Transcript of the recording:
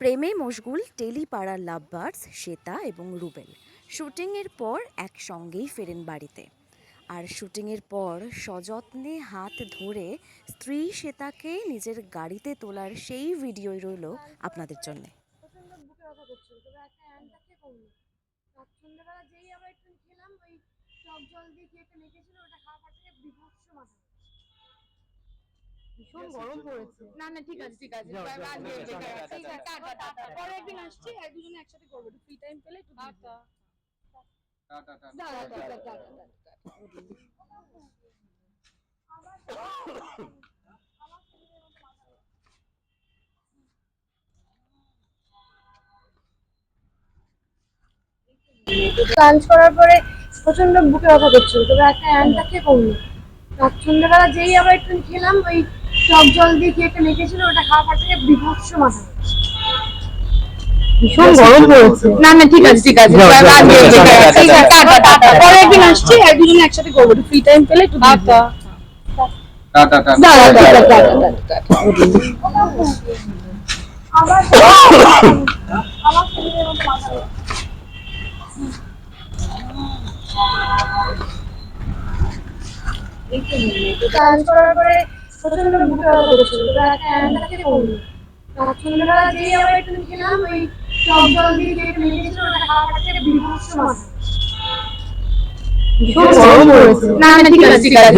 প্রেমে মশগুল টেলিপাড়ার লাভবার্ডস শ্বেতা এবং রুবেল। শুটিংয়ের পর একসঙ্গেই ফেরেন বাড়িতে। আর শুটিংয়ের পর সযত্নে হাত ধরে স্ত্রী শ্বেতাকে নিজের গাড়িতে তোলার সেই ভিডিওই রইল আপনাদের জন্যে। ভীষণ গরম পড়েছে। না না ঠিক আছে ঠিক আছে। ঠিক আছে, ঠিক যাও, আছে, টাটা, টাটা। পরে একদিন আসছি আর দুজনে একসাথে করব। একটু ফ্রি টাইম পেলে একটু tata. Tata tata. Tata tata tata lunch করার পরে প্রচণ্ড বুকে ব্যথা করছিল তবে একটা অ্যান্টা কে করল? রাত সন্ধ্যেবেলা যেই আবার একটু খেলাম ওই টক জল দিয়ে কি একটা মেখেছিল ওটা খাওয়া পর থেকে বিভৎস মাথা। ভীষণ গরম পড়েছে। না না ঠিক আছে ঠিক আছে। ঠিক আছে, টাটা। পরে একদিন আসছি আর দুজনে একসাথে করব একটু ফ্রি টাইম পেলে একটু টাটা টাটা টাটা। দাঁড়া দাঁড়া দাঁড়া কাজ করার পরে প্রচণ্ড বুকে ব্যথা করছিল তবে করল রাত সন্ধ্যেবেলা যেই আবার একটু খেলাম ওই টক জল দিয়ে যে মেখেছিল ওটা খাওয়ার থেকে বিভৎস না না ঠিক আছে ঠিক আছে